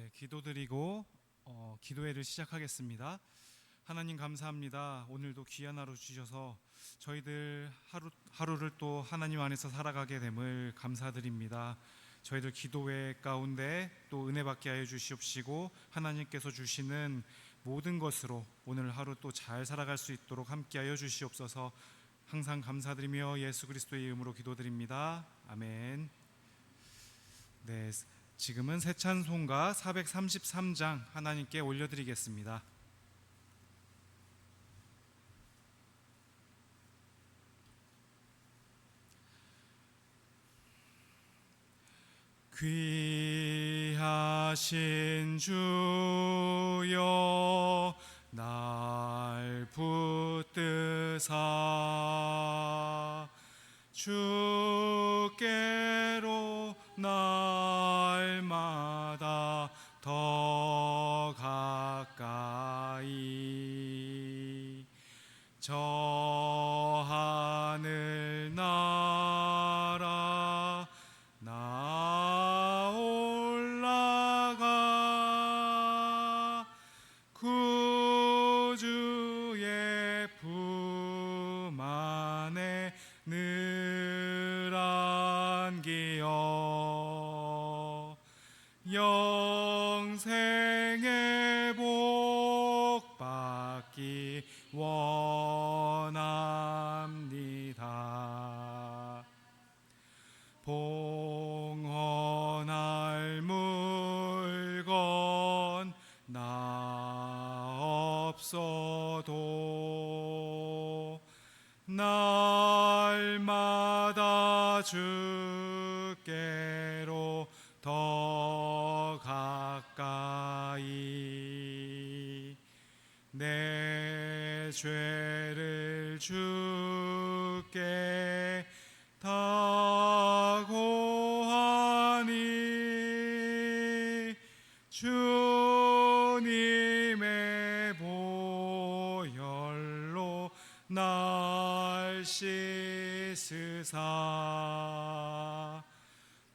네, 기도드리고 어, 기도회를 시작하겠습니다. 하나님 감사합니다. 오늘도 귀한 하루 주셔서 저희들 하루 하루를 또 하나님 안에서 살아가게 됨을 감사드립니다. 저희들 기도회 가운데 또 은혜 받게 하여 주시옵시고 하나님께서 주시는 모든 것으로 오늘 하루 또 잘 살아갈 수 있도록 함께 하여 주시옵소서. 항상 감사드리며 예수 그리스도의 이름으로 기도드립니다. 아멘. 네, 지금은 새 찬송가 433장 하나님께 올려드리겠습니다. 귀하신 주여 날 붙드사 주께로 날 마 생의 복 받기 원합니다. 봉헌할 물건 나 없어도 날마다 주 날 씻으사.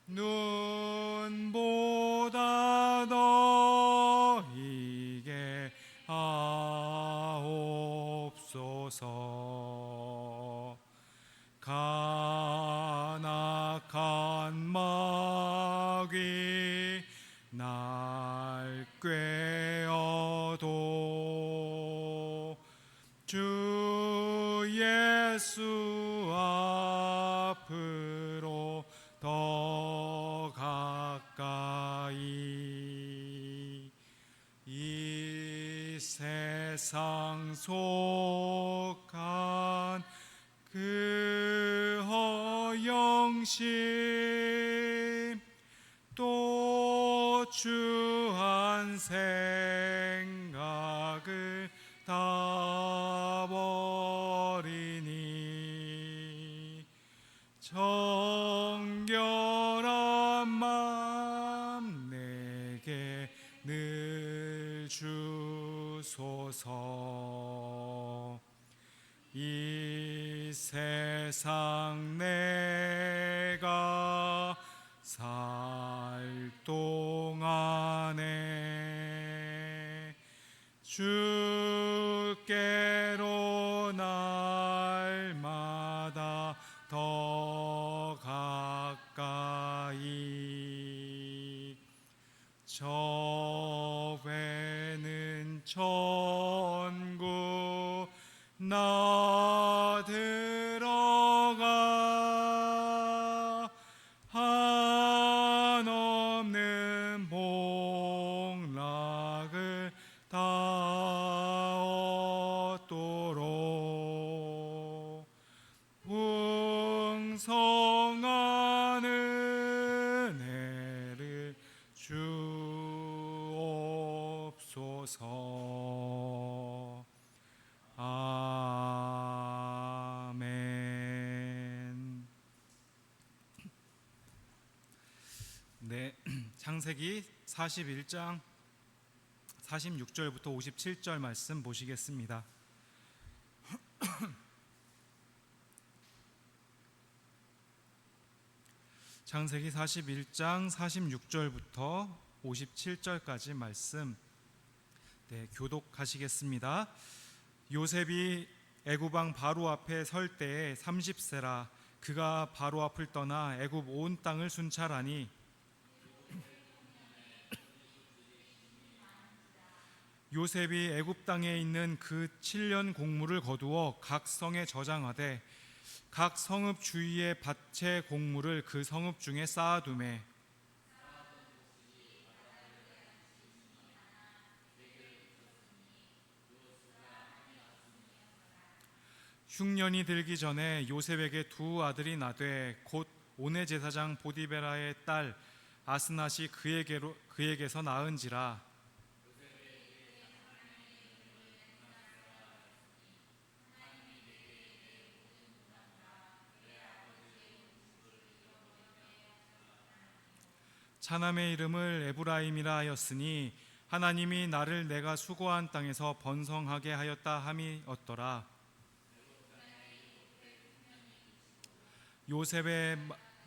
눈보다 너희게 하옵소서 허영심 또 주한 생각을 다 버리니 정결한 맘 내게 늘 주소서. 이 세상 내 배 네, 창세기 41장 46절부터 57절 말씀 보시겠습니다. 창세기 41장 46절부터 57절까지 말씀 네, 교독하시겠습니다. 요셉이 애굽 왕 바로 앞에 설 때에 30세라 그가 바로 앞을 떠나 애굽 온 땅을 순찰하니 요셉이 애굽 땅에 있는 그 7년 공물을 거두어 각 성에 저장하되 각 성읍 주위에 밭의 곡물을 그 성읍 중에 쌓아두매. 흉년이 들기 전에 요셉에게 두 아들이 나되 곧 오네 제사장 보디베라의 딸 아스낫이 그에게로 그에게서 낳은지라 차남의 이름을 에브라임이라 하였으니 하나님이 나를 내가 수고한 땅에서 번성하게 하였다 함이 었더라? 요셉의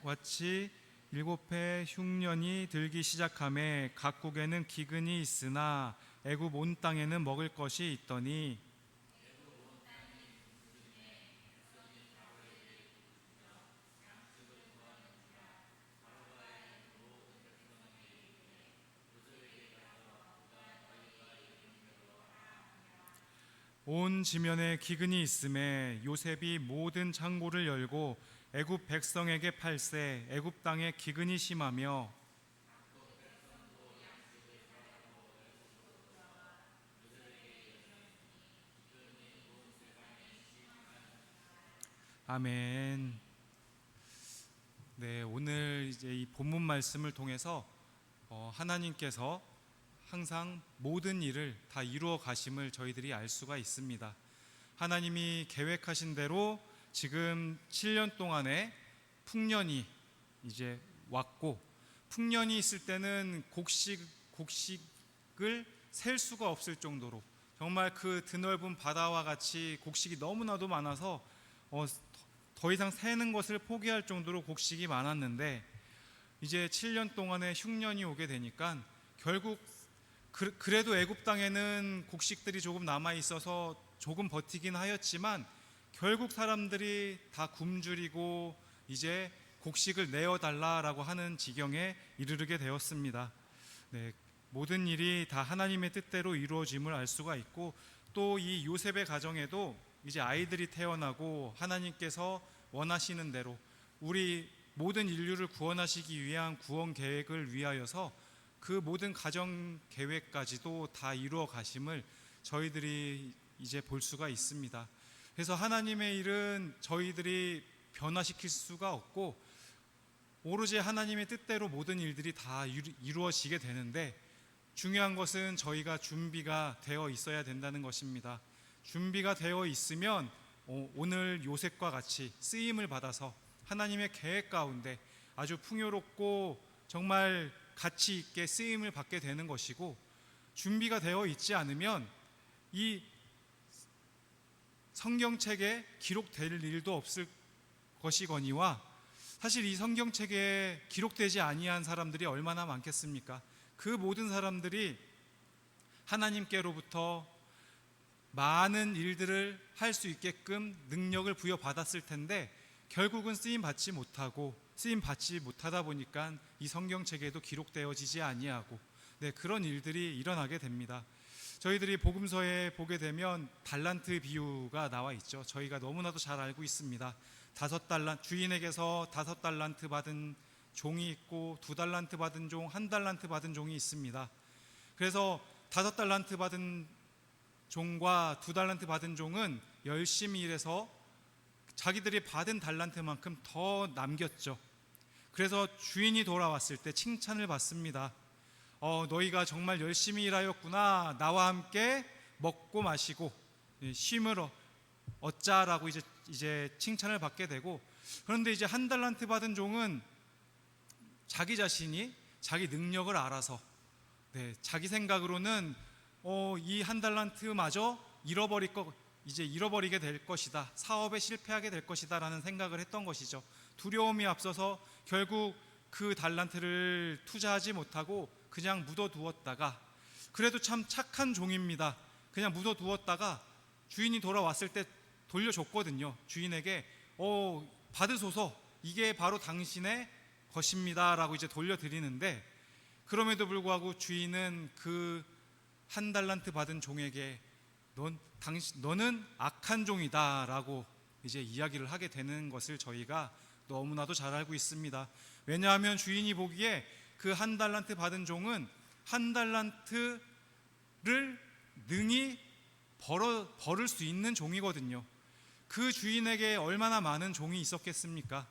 같이 일곱 해 흉년이 들기 시작함에 각국에는 기근이 있으나 애굽 온 땅에는 먹을 것이 있더니 온 지면에 기근이 있음에 요셉이 모든 창고를 열고 애굽 백성에게 팔세 애굽 땅에 기근이 심하며 아멘. 네, 오늘 이제 이 본문 말씀을 통해서 어, 하나님께서 항상 모든 일을 다 이루어 가심을 저희들이 알 수가 있습니다. 하나님이 계획하신 대로 지금 7년 동안의 풍년이 이제 왔고 풍년이 있을 때는 곡식 곡식을 셀 수가 없을 정도로 정말 그 드넓은 바다와 같이 곡식이 너무나도 많아서 어, 더 이상 세는 것을 포기할 정도로 곡식이 많았는데 이제 7년 동안의 흉년이 오게 되니까 결국 그, 그래도 애굽 땅에는 곡식들이 조금 남아 있어서 조금 버티긴 하였지만 결국 사람들이 다 굶주리고 이제 곡식을 내어 달라라고 하는 지경에 이르르게 되었습니다. 네, 모든 일이 다 하나님의 뜻대로 이루어짐을 알 수가 있고 또 이 요셉의 가정에도 이제 아이들이 태어나고 하나님께서 원하시는 대로 우리 모든 인류를 구원하시기 위한 구원 계획을 위하여서 그 모든 가정 계획까지도 다 이루어 가심을 저희들이 이제 볼 수가 있습니다. 그래서 하나님의 일은 저희들이 변화시킬 수가 없고 오로지 하나님의 뜻대로 모든 일들이 다 이루- 이루어지게 되는데 중요한 것은 저희가 준비가 되어 있어야 된다는 것입니다. 준비가 되어 있으면 어, 오늘 요셉과 같이 쓰임을 받아서 하나님의 계획 가운데 아주 풍요롭고 정말 가치 있게 쓰임을 받게 되는 것이고 준비가 되어 있지 않으면 이 성경책에 기록될 일도 없을 것이거니와 사실 이 성경책에 기록되지 아니한 사람들이 얼마나 많겠습니까? 그 모든 사람들이 하나님께로부터 많은 일들을 할 수 있게끔 능력을 부여받았을 텐데 결국은 쓰임 받지 못하고 쓰임 받지 못하다 보니까 이 성경책에도 기록되어지지 아니하고 네, 그런 일들이 일어나게 됩니다. 저희들이 복음서에 보게 되면 달란트 비유가 나와 있죠. 저희가 너무나도 잘 알고 있습니다. 다섯 달란 주인에게서 다섯 달란트 받은 종이 있고 두 달란트 받은 종, 한 달란트 받은 종이 있습니다. 그래서 다섯 달란트 받은 종과 두 달란트 받은 종은 열심히 일해서 자기들이 받은 달란트만큼 더 남겼죠. 그래서 주인이 돌아왔을 때 칭찬을 받습니다. 어, 너희가 정말 열심히 일하였구나. 나와 함께 먹고 마시고 예, 쉼을 얻- 얻자라고 이제 이제 칭찬을 받게 되고 그런데 이제 한 달란트 받은 종은 자기 자신이 자기 능력을 알아서 네, 자기 생각으로는 어, 이 한 달란트마저 잃어버릴 거 이제 잃어버리게 될 것이다. 사업에 실패하게 될 것이다라는 생각을 했던 것이죠. 두려움이 앞서서 결국 그 달란트를 투자하지 못하고 그냥 묻어두었다가 그래도 참 착한 종입니다. 그냥 묻어두었다가 주인이 돌아왔을 때 돌려줬거든요. 주인에게 어 받으소서 이게 바로 당신의 것입니다라고 이제 돌려드리는데 그럼에도 불구하고 주인은 그 한 달란트 받은 종에게 넌 당신 너는 악한 종이다라고 이제 이야기를 하게 되는 것을 저희가 너무나도 잘 알고 있습니다. 왜냐하면 주인이 보기에 그 한 달란트 받은 종은 한 달란트를 능히 벌어 벌을 수 있는 종이거든요. 그 주인에게 얼마나 많은 종이 있었겠습니까?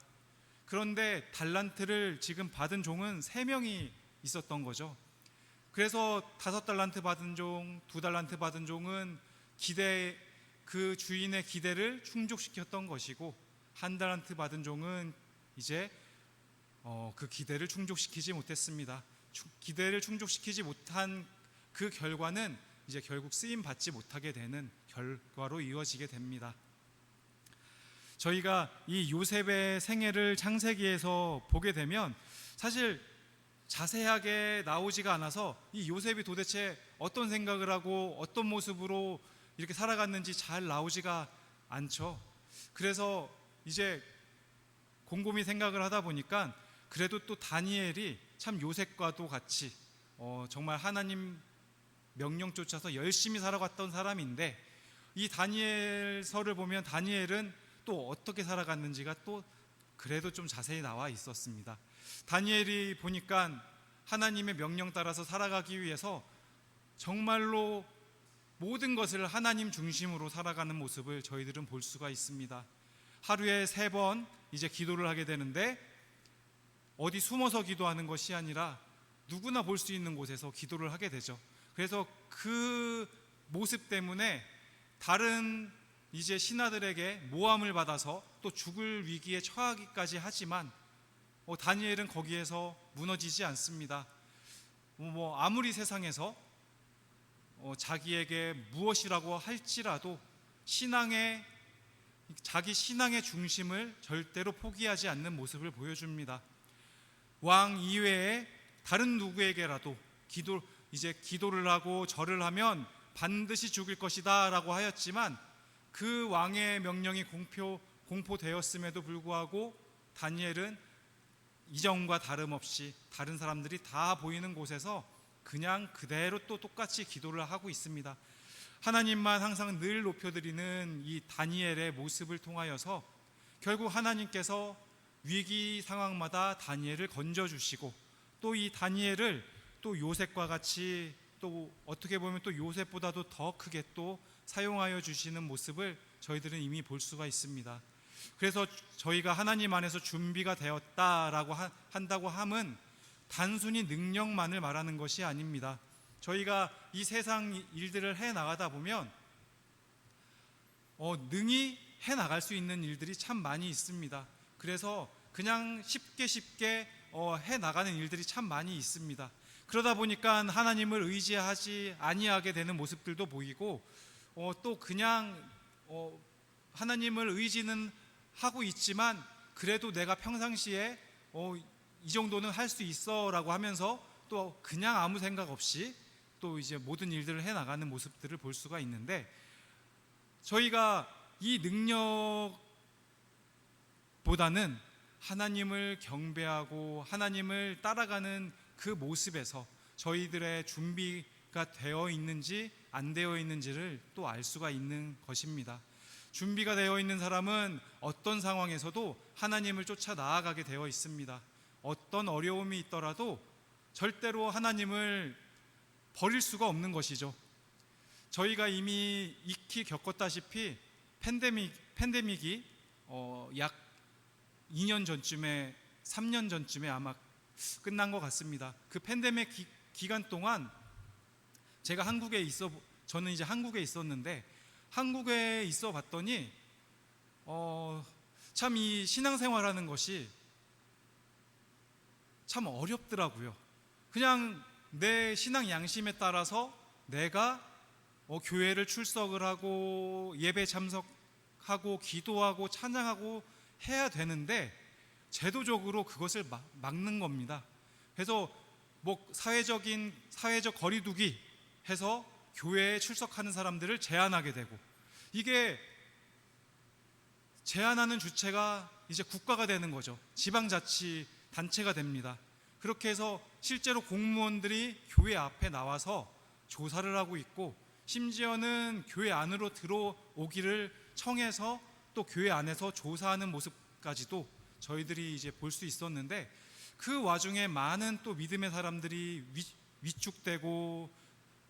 그런데 달란트를 지금 받은 종은 세 명이 있었던 거죠. 그래서 다섯 달란트 받은 종, 두 달란트 받은 종은 기대 그 주인의 기대를 충족시켰던 것이고 한 달란트 받은 종은 이제 어, 그 기대를 충족시키지 못했습니다. 추- 기대를 충족시키지 못한 그 결과는 이제 결국 쓰임 받지 못하게 되는 결과로 이어지게 됩니다. 저희가 이 요셉의 생애를 창세기에서 보게 되면 사실 자세하게 나오지가 않아서 이 요셉이 도대체 어떤 생각을 하고 어떤 모습으로 이렇게 살아갔는지 잘 나오지가 않죠. 그래서 이제 곰곰이 생각을 하다 보니까 그래도 또 다니엘이 참 요셉과도 같이 어, 정말 하나님 명령 쫓아서 열심히 살아갔던 사람인데 이 다니엘서를 보면 다니엘은 또 어떻게 살아갔는지가 또 그래도 좀 자세히 나와 있었습니다. 다니엘이 보니까 하나님의 명령 따라서 살아가기 위해서 정말로 모든 것을 하나님 중심으로 살아가는 모습을 저희들은 볼 수가 있습니다. 하루에 세 번 이제 기도를 하게 되는데 어디 숨어서 기도하는 것이 아니라 누구나 볼 수 있는 곳에서 기도를 하게 되죠. 그래서 그 모습 때문에 다른 이제 신하들에게 모함을 받아서 또 죽을 위기에 처하기까지 하지만 어, 다니엘은 거기에서 무너지지 않습니다. 어, 뭐 아무리 세상에서 어, 자기에게 무엇이라고 할지라도 신앙의 자기 신앙의 중심을 절대로 포기하지 않는 모습을 보여줍니다. 왕 이외에 다른 누구에게라도 기도 이제 기도를 하고 절을 하면 반드시 죽일 것이다라고 하였지만 그 왕의 명령이 공표 공포되었음에도 불구하고 다니엘은 이전과 다름없이 다른 사람들이 다 보이는 곳에서 그냥 그대로 또 똑같이 기도를 하고 있습니다. 하나님만 항상 늘 높여드리는 이 다니엘의 모습을 통하여서 결국 하나님께서 위기 상황마다 다니엘을 건져주시고 또 이 다니엘을 또 요셉과 같이 또 어떻게 보면 또 요셉보다도 더 크게 또 사용하여 주시는 모습을 저희들은 이미 볼 수가 있습니다. 그래서 저희가 하나님 안에서 준비가 되었다라고 하- 한다고 함은 단순히 능력만을 말하는 것이 아닙니다. 저희가 이 세상 일들을 해 나가다 보면 어, 능히 해 나갈 수 있는 일들이 참 많이 있습니다. 그래서 그냥 쉽게 쉽게 어, 해 나가는 일들이 참 많이 있습니다. 그러다 보니까 하나님을 의지하지 아니하게 되는 모습들도 보이고 어, 또 그냥 어, 하나님을 의지는 하고 있지만 그래도 내가 평상시에 어, 이 정도는 할 수 있어라고 하면서 또 그냥 아무 생각 없이 또 이제 모든 일들을 해 나가는 모습들을 볼 수가 있는데 저희가 이 능력보다는 하나님을 경배하고 하나님을 따라가는 그 모습에서 저희들의 준비가 되어 있는지 안 되어 있는지를 또 알 수가 있는 것입니다. 준비가 되어 있는 사람은 어떤 상황에서도 하나님을 쫓아 나아가게 되어 있습니다. 어떤 어려움이 있더라도 절대로 하나님을 버릴 수가 없는 것이죠. 저희가 이미 익히 겪었다시피 팬데믹 팬데믹이 어, 약 2년 전쯤에 3년 전쯤에 아마 끝난 것 같습니다. 그 팬데믹 기, 기간 동안 제가 한국에 있어 저는 이제 한국에 있었는데 한국에 있어 봤더니 어, 참 이 신앙생활하는 것이 참 어렵더라고요. 그냥 내 신앙 양심에 따라서 내가 어, 교회를 출석을 하고 예배 참석하고 기도하고 찬양하고 해야 되는데 제도적으로 그것을 막, 막는 겁니다. 그래서 뭐 사회적인 사회적 거리두기 해서 교회에 출석하는 사람들을 제한하게 되고 이게 제한하는 주체가 이제 국가가 되는 거죠. 지방자치 단체가 됩니다. 그렇게 해서 실제로 공무원들이 교회 앞에 나와서 조사를 하고 있고 심지어는 교회 안으로 들어오기를 청해서 또 교회 안에서 조사하는 모습까지도 저희들이 이제 볼 수 있었는데 그 와중에 많은 또 믿음의 사람들이 위, 위축되고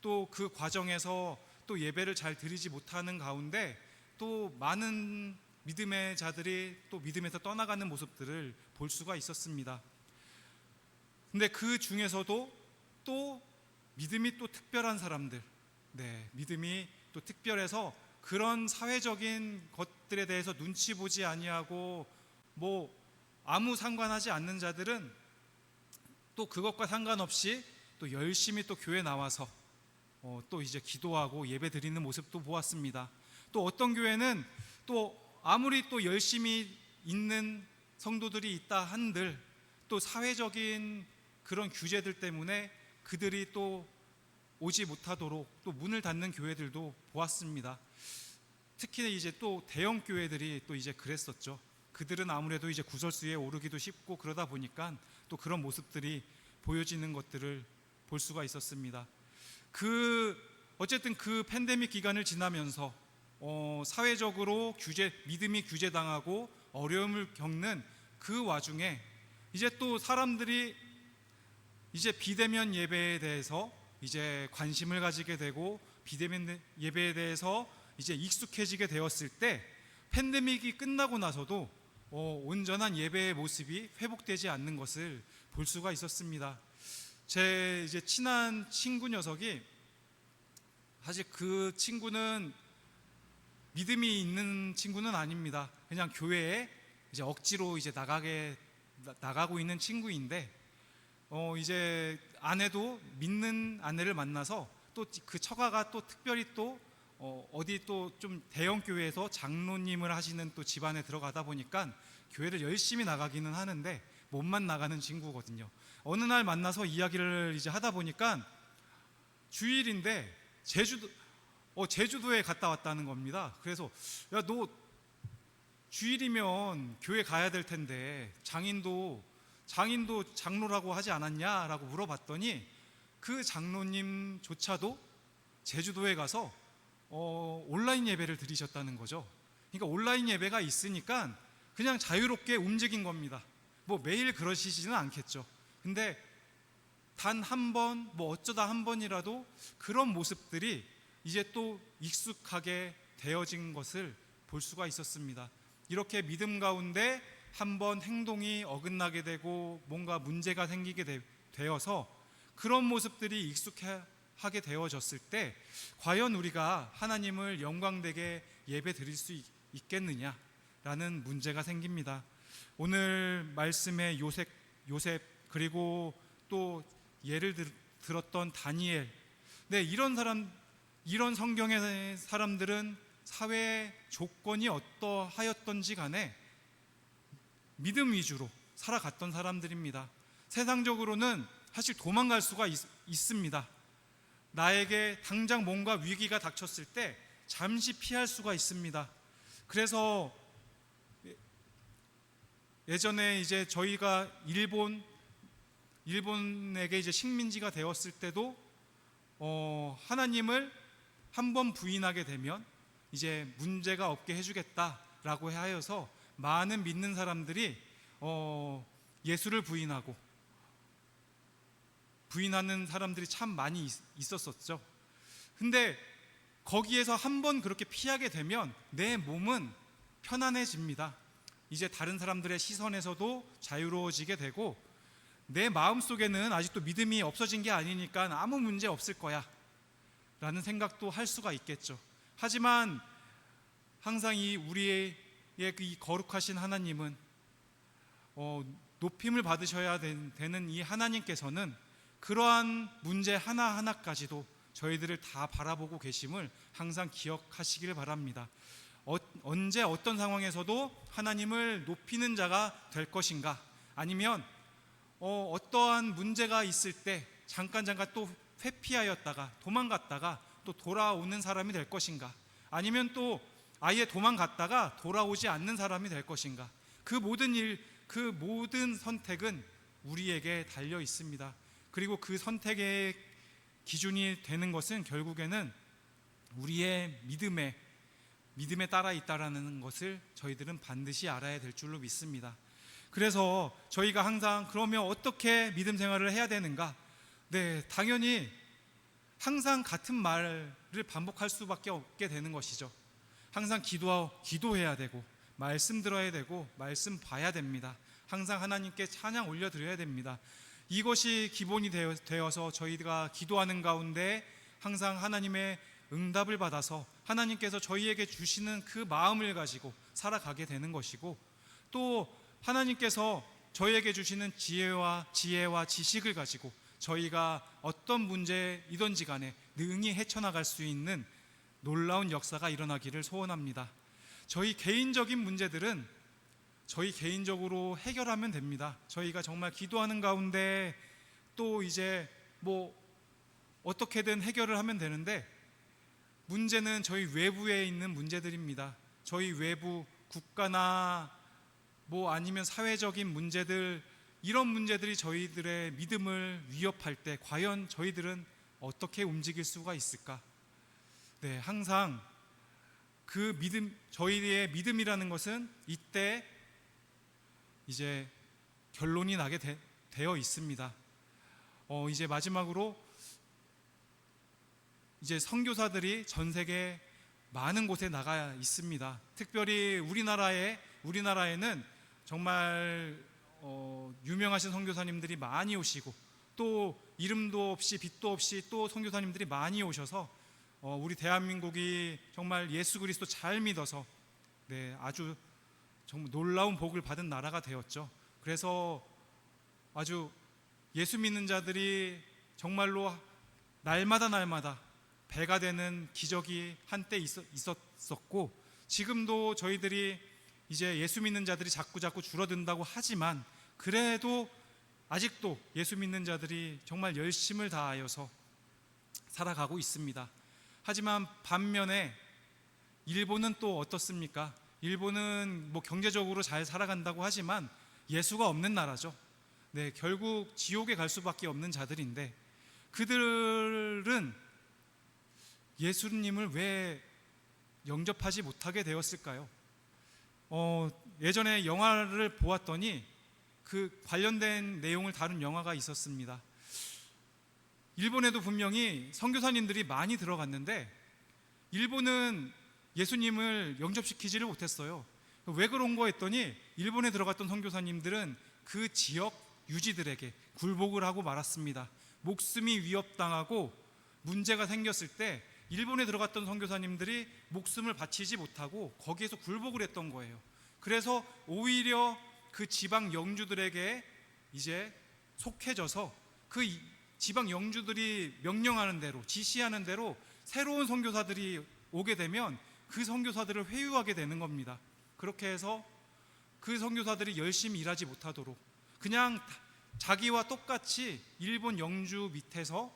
또 그 과정에서 또 예배를 잘 드리지 못하는 가운데 또 많은 믿음의 자들이 또 믿음에서 떠나가는 모습들을 볼 수가 있었습니다. 근데 그 중에서도 또 믿음이 또 특별한 사람들, 네, 믿음이 또 특별해서 그런 사회적인 것들에 대해서 눈치 보지 아니하고 뭐 아무 상관하지 않는 자들은 또 그것과 상관없이 또 열심히 또 교회 나와서 어, 또 이제 기도하고 예배 드리는 모습도 보았습니다. 또 어떤 교회는 또 아무리 또 열심히 있는 성도들이 있다 한들 또 사회적인 그런 규제들 때문에 그들이 또 오지 못하도록 또 문을 닫는 교회들도 보았습니다. 특히 이제 또 대형 교회들이 또 이제 그랬었죠. 그들은 아무래도 이제 구설수에 오르기도 쉽고 그러다 보니까 또 그런 모습들이 보여지는 것들을 볼 수가 있었습니다. 그 어쨌든 그 팬데믹 기간을 지나면서 어, 사회적으로 규제 믿음이 규제당하고 어려움을 겪는 그 와중에 이제 또 사람들이 이제 비대면 예배에 대해서 이제 관심을 가지게 되고 비대면 예배에 대해서 이제 익숙해지게 되었을 때 팬데믹이 끝나고 나서도 어, 온전한 예배의 모습이 회복되지 않는 것을 볼 수가 있었습니다. 제 이제 친한 친구 녀석이 사실 그 친구는 믿음이 있는 친구는 아닙니다. 그냥 교회에 이제 억지로 이제 나가게 나- 나가고 있는 친구인데 어 이제 아내도 믿는 아내를 만나서 또 그 처가가 또 특별히 또 어, 어디 또 좀 대형 교회에서 장로님을 하시는 또 집안에 들어가다 보니까 교회를 열심히 나가기는 하는데 몸만 나가는 친구거든요. 어느 날 만나서 이야기를 이제 하다 보니까 주일인데 제주도 어, 제주도에 갔다 왔다는 겁니다. 그래서 야 너 주일이면 교회 가야 될 텐데 장인도 장인도 장로라고 하지 않았냐라고 물어봤더니 그 장로님조차도 제주도에 가서 어, 온라인 예배를 드리셨다는 거죠. 그러니까 온라인 예배가 있으니까 그냥 자유롭게 움직인 겁니다. 뭐 매일 그러시지는 않겠죠. 근데 단 한 번, 뭐 어쩌다 한 번이라도 그런 모습들이 이제 또 익숙하게 되어진 것을 볼 수가 있었습니다. 이렇게 믿음 가운데 한번 행동이 어긋나게 되고 뭔가 문제가 생기게 되, 되어서 그런 모습들이 익숙하게 되어졌을 때 과연 우리가 하나님을 영광되게 예배 드릴 수 있, 있겠느냐라는 문제가 생깁니다. 오늘 말씀의 요셉, 요셉 그리고 또 예를 들, 들었던 다니엘 네 이런 사람 이런 성경의 사람들은 사회 조건이 어떠하였던지 간에 믿음 위주로 살아갔던 사람들입니다. 세상적으로는 사실 도망갈 수가 있, 있습니다. 나에게 당장 뭔가 위기가 닥쳤을 때 잠시 피할 수가 있습니다. 그래서 예전에 이제 저희가 일본 일본에게 이제 식민지가 되었을 때도 어, 하나님을 한 번 부인하게 되면 이제 문제가 없게 해주겠다라고 하여서 많은 믿는 사람들이 어, 예수를 부인하고 부인하는 사람들이 참 많이 있- 있었었죠. 근데 거기에서 한 번 그렇게 피하게 되면 내 몸은 편안해집니다. 이제 다른 사람들의 시선에서도 자유로워지게 되고 내 마음 속에는 아직도 믿음이 없어진 게 아니니까 아무 문제 없을 거야. 라는 생각도 할 수가 있겠죠. 하지만 항상 이 우리의 그이 거룩하신 하나님은 어, 높임을 받으셔야 된- 되는 이 하나님께서는 그러한 문제 하나 하나까지도 저희들을 다 바라보고 계심을 항상 기억하시길 바랍니다. 어, 언제 어떤 상황에서도 하나님을 높이는 자가 될 것인가? 아니면 어, 어떠한 문제가 있을 때 잠깐 잠깐 또 회피하였다가 도망갔다가 또 돌아오는 사람이 될 것인가? 아니면 또 아예 도망갔다가 돌아오지 않는 사람이 될 것인가? 그 모든 일, 그 모든 선택은 우리에게 달려 있습니다. 그리고 그 선택의 기준이 되는 것은 결국에는 우리의 믿음에 믿음에 따라 있다라는 것을 저희들은 반드시 알아야 될 줄로 믿습니다. 그래서 저희가 항상 그러면 어떻게 믿음 생활을 해야 되는가? 네, 당연히 항상 같은 말을 반복할 수밖에 없게 되는 것이죠. 항상 기도 기도해야 되고 말씀 들어야 되고 말씀 봐야 됩니다. 항상 하나님께 찬양 올려 드려야 됩니다. 이것이 기본이 되어, 되어서 저희가 기도하는 가운데 항상 하나님의 응답을 받아서 하나님께서 저희에게 주시는 그 마음을 가지고 살아가게 되는 것이고 또 하나님께서 저희에게 주시는 지혜와 지혜와 지식을 가지고 저희가 어떤 문제이든지 간에 능히 헤쳐나갈 수 있는 놀라운 역사가 일어나기를 소원합니다. 저희 개인적인 문제들은 저희 개인적으로 해결하면 됩니다. 저희가 정말 기도하는 가운데 또 이제 뭐 어떻게든 해결을 하면 되는데 문제는 저희 외부에 있는 문제들입니다. 저희 외부 국가나 뭐 아니면 사회적인 문제들 이런 문제들이 저희들의 믿음을 위협할 때 과연 저희들은 어떻게 움직일 수가 있을까? 네, 항상 그 믿음 저희의 믿음이라는 것은 이때 이제 결론이 나게 되, 어 있습니다. 어, 이제 마지막으로 이제 선교사들이 전 세계 많은 곳에 나가 있습니다. 특별히 우리나라에 우리나라에는 정말 어, 유명하신 선교사님들이 많이 오시고 또 이름도 없이 빛도 없이 또 선교사님들이 많이 오셔서 어, 우리 대한민국이 정말 예수 그리스도 잘 믿어서 네, 아주 정말 놀라운 복을 받은 나라가 되었죠. 그래서 아주 예수 믿는 자들이 정말로 날마다 날마다 배가 되는 기적이 한때 있었었고 지금도 저희들이 이제 예수 믿는 자들이 자꾸 자꾸 줄어든다고 하지만 그래도 아직도 예수 믿는 자들이 정말 열심을 다하여서 살아가고 있습니다. 하지만 반면에 일본은 또 어떻습니까? 일본은 뭐 경제적으로 잘 살아간다고 하지만 예수가 없는 나라죠. 네, 결국 지옥에 갈 수밖에 없는 자들인데 그들은 예수님을 왜 영접하지 못하게 되었을까요? 어, 예전에 영화를 보았더니 그 관련된 내용을 다룬 영화가 있었습니다. 일본에도 분명히 선교사님들이 많이 들어갔는데 일본은 예수님을 영접시키지를 못했어요. 왜 그런 거 했더니 일본에 들어갔던 선교사님들은 그 지역 유지들에게 굴복을 하고 말았습니다. 목숨이 위협당하고 문제가 생겼을 때 일본에 들어갔던 선교사님들이 목숨을 바치지 못하고 거기에서 굴복을 했던 거예요. 그래서 오히려 그 지방 영주들에게 이제 속해져서 그 지방 영주들이 명령하는 대로 지시하는 대로 새로운 선교사들이 오게 되면 그 선교사들을 회유하게 되는 겁니다. 그렇게 해서 그 선교사들이 열심히 일하지 못하도록 그냥 자기와 똑같이 일본 영주 밑에서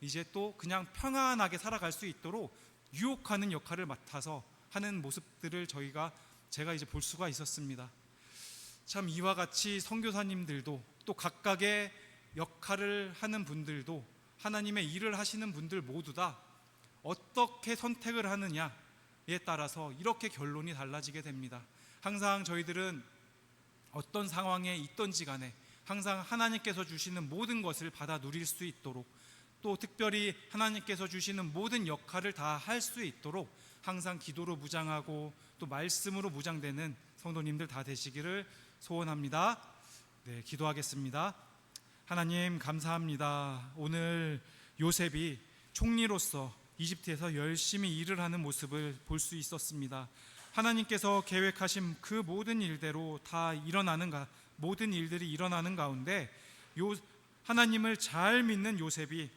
이제 또 그냥 평안하게 살아갈 수 있도록 유혹하는 역할을 맡아서 하는 모습들을 저희가 제가 이제 볼 수가 있었습니다. 참 이와 같이 선교사님들도 또 각각의 역할을 하는 분들도 하나님의 일을 하시는 분들 모두 다 어떻게 선택을 하느냐에 따라서 이렇게 결론이 달라지게 됩니다. 항상 저희들은 어떤 상황에 있던지 간에 항상 하나님께서 주시는 모든 것을 받아 누릴 수 있도록 또 특별히 하나님께서 주시는 모든 역할을 다 할 수 있도록 항상 기도로 무장하고 또 말씀으로 무장되는 성도님들 다 되시기를 소원합니다. 네, 기도하겠습니다. 하나님 감사합니다. 오늘 요셉이 총리로서 이집트에서 열심히 일을 하는 모습을 볼 수 있었습니다. 하나님께서 계획하신 그 모든 일대로 다 일어나는 가 모든 일들이 일어나는 가운데 요 하나님을 잘 믿는 요셉이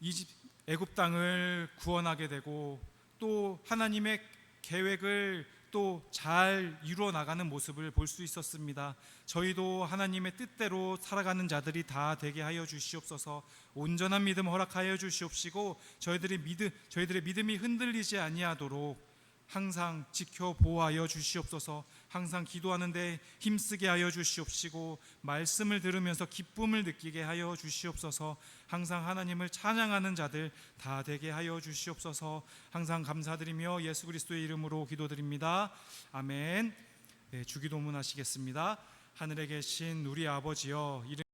이집 애굽 땅을 구원하게 되고 또 하나님의 계획을 또잘 이루어 나가는 모습을 볼 수 있었습니다. 저희도 하나님의 뜻대로 살아가는 자들이 다 되게 하여 주시옵소서. 온전한 믿음 허락하여 주시옵시고 저희들의 믿음 저희들의 믿음이 흔들리지 아니하도록 항상 지켜 보호하여 주시옵소서. 항상 기도하는데 힘쓰게 하여 주시옵시고 말씀을 들으면서 기쁨을 느끼게 하여 주시옵소서. 항상 하나님을 찬양하는 자들 다 되게 하여 주시옵소서. 항상 감사드리며 예수 그리스도의 이름으로 기도드립니다. 아멘. 네, 주기도문 하시겠습니다. 하늘에 계신 우리 아버지여 이름